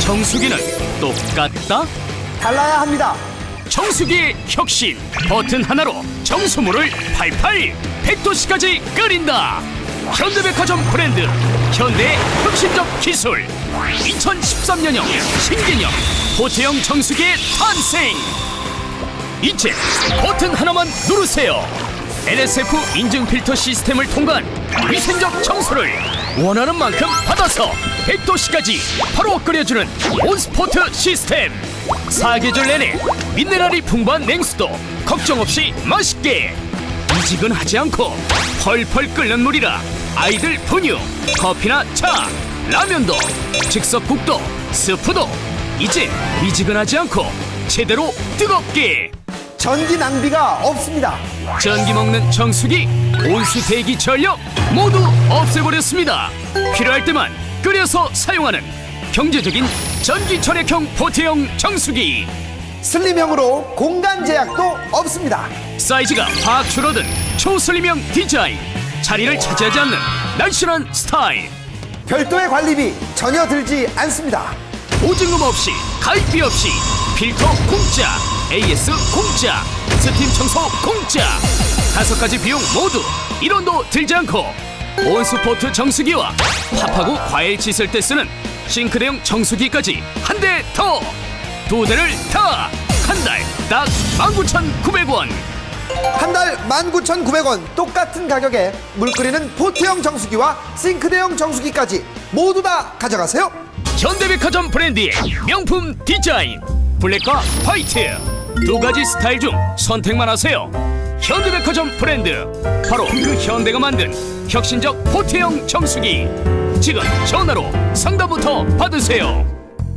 정수기는 똑같다? 달라야 합니다. 정수기의 혁신. 버튼 하나로 정수물을 팔팔 100도씨까지 끓인다. 현대백화점 브랜드 현대의 혁신적 기술. 2013년형 신개념 호태형 정수기의 탄생. 이제 버튼 하나만 누르세요. NSF 인증 필터 시스템을 통과한 위생적 정수를 원하는 만큼 받아서 100도씨까지 바로 끓여주는 온스포트 시스템. 사계절 내내 미네랄이 풍부한 냉수도 걱정 없이 맛있게 미지근하지 않고 펄펄 끓는 물이라 아이들 분유 커피나 차 라면도 즉석국도 스프도 이제 미지근하지 않고 제대로 뜨겁게 전기 낭비가 없습니다. 전기 먹는 정수기, 온수 대기 전력 모두 없애버렸습니다. 필요할 때만 끓여서 사용하는 경제적인 전기 절약형 포트형 정수기. 슬림형으로 공간 제약도 없습니다. 사이즈가 확 줄어든 초슬림형 디자인. 자리를 차지하지 않는 날씬한 스타일. 별도의 관리비 전혀 들지 않습니다. 보증금 없이 가입비 없이 필터 공짜 AS 공짜 스팀 청소 공짜. 다섯 가지 비용 모두 1원도 들지 않고 온스포트 정수기와 팝하고 과일 씻을 때 쓰는 싱크대용 정수기까지 한 대 더. 두 대를 다. 한 달 딱 19,900원. 한 달 19,900원. 똑같은 가격에 물 끓이는 포트형 정수기와 싱크대형 정수기까지 모두 다 가져가세요. 현대백화점 브랜드의 명품 디자인. 블랙과 화이트 두 가지 스타일 중 선택만 하세요. 현대백화점 브랜드. 바로 그 현대가 만든 혁신적 포트형 정수기. 지금 전화로 상담부터 받으세요